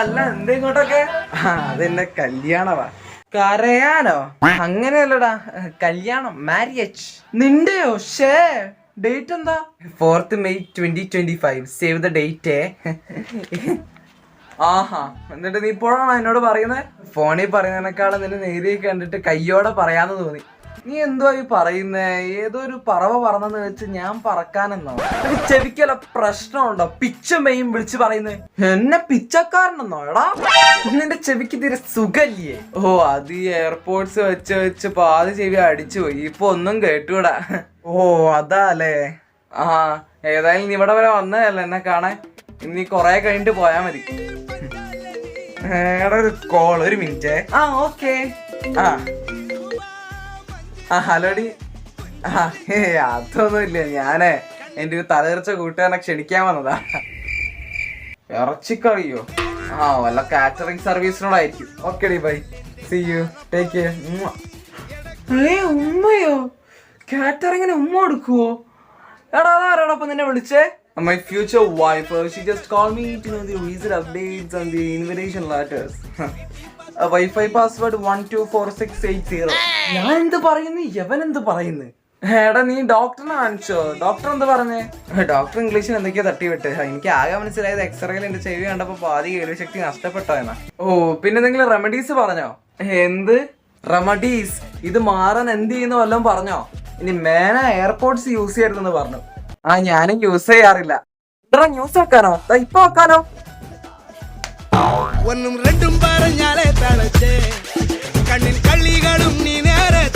അല്ല എന്ത് ഇങ്ങോട്ടൊക്കെ അതെന്നെ കല്യാണവാ. കരയാനോ? അങ്ങനെയല്ലടാ കല്യാണം മാര്യേജ് നിന്റെയോ? ഷേ ഡേറ്റ് എന്താ? Fourth May twenty twenty five save the date ആഹാ എന്നിട്ട് നീ ഇപ്പോഴാണോ എന്നോട് പറയുന്നത് ഫോണിൽ പറയുന്നതിനേക്കാളും നിന്നെ നേരിൽ കണ്ടിട്ട് കയ്യോടെ പറയാന്ന് തോന്നി. നീ എന്തോ ഈ പറയുന്നേ? ഏതോ ഒരു പറവ പറന്നെന്ന് വെച്ച് ഞാൻ പറക്കാനെന്നോ? ഒരു പ്രശ്നമുണ്ടോ? പ്രശ്നമുണ്ടോ പിച്ചമ്മയും വിളിച്ചു പറയുന്നേ. എന്നെ പിച്ചക്കാരനെന്നോ എടാ? നിന്റെ ചെവിക്ക് തീരെ സുഖല്ലേ ഓ അത് ഈ എയർപോർട്സ് വെച്ച് വെച്ച് പാതി ചെവി അടിച്ചു പോയി. ഇപ്പൊ ഒന്നും കേട്ടൂടാ. ഓ അതാ അല്ലേ ആ ഏതായാലും നീ ഇവിടെ വരെ വന്നതല്ലേ എന്നെ കാണാൻ. ഇനി കൊറേ കഴിഞ്ഞിട്ട് പോയാ മതി. എടാ ഒരു കോൾ ഒരു മിനിറ്റ്. ആ ഓക്കേ. ആ. ആ ഹലോടി ആ അതൊന്നുമില്ല. ഞാനേ എന്റെ ഒരു തലതെറിച്ച കൂട്ടുകാരനെ ക്ഷണിക്കാൻ വന്നതാ. ഇറച്ചിക്കറിയോ? ആ വല്ല കാറ്ററിംഗ് സർവീസിനോടായിരിക്കും okay D bye. See you take care ഏ ഉമ്മയോ? കാറ്ററിങ്ങിന് ഉമ്മ കൊടുക്കുവോ? എടാ അതാരോടൊപ്പം നിന്നെ വിളിച്ചേ? My future wife she just call me to know the reason updates and the invitation letters wifi password one two four six eight zero ഞാൻ എന്ത് പറയുന്നു? യവൻ എന്ത് പറയുന്നു? എടാ നീ ഡോക്ടറിനെ കാണിച്ചോ? ഡോക്ടർ എന്ത് പറഞ്ഞേ? ഡോക്ടർ ഇംഗ്ലീഷിൽ എന്തൊക്കെയോ തട്ടിവിട്ട്. എനിക്ക് ആകെ മനസ്സിലായത് എക്സ്റേയിൽ എന്റെ ചെവി കണ്ടപ്പോ പാതി കേൾവി ശക്തി നഷ്ടപ്പെട്ടോ എന്നാ. ഓ പിന്നെ നിങ്ങൾ റെമഡീസ് പറഞ്ഞോ? എന്ത്? റെമഡീസ് ഇത് മാറാൻ എന്ത് ചെയ്യുന്നു വല്ലതും പറഞ്ഞോ? ഇനി മേന എയർപോർട്ട്സ് യൂസ് ചെയ്യരുതെന്ന് പറഞ്ഞു. ആ ഞാനും യൂസ് ചെയ്യാറില്ല. ന്യൂസ് വെക്കാനോ ഇപ്പൊ വെക്കാനോ ஒன்னும் ரெண்டும் பறஞ்சாலே தனச்சே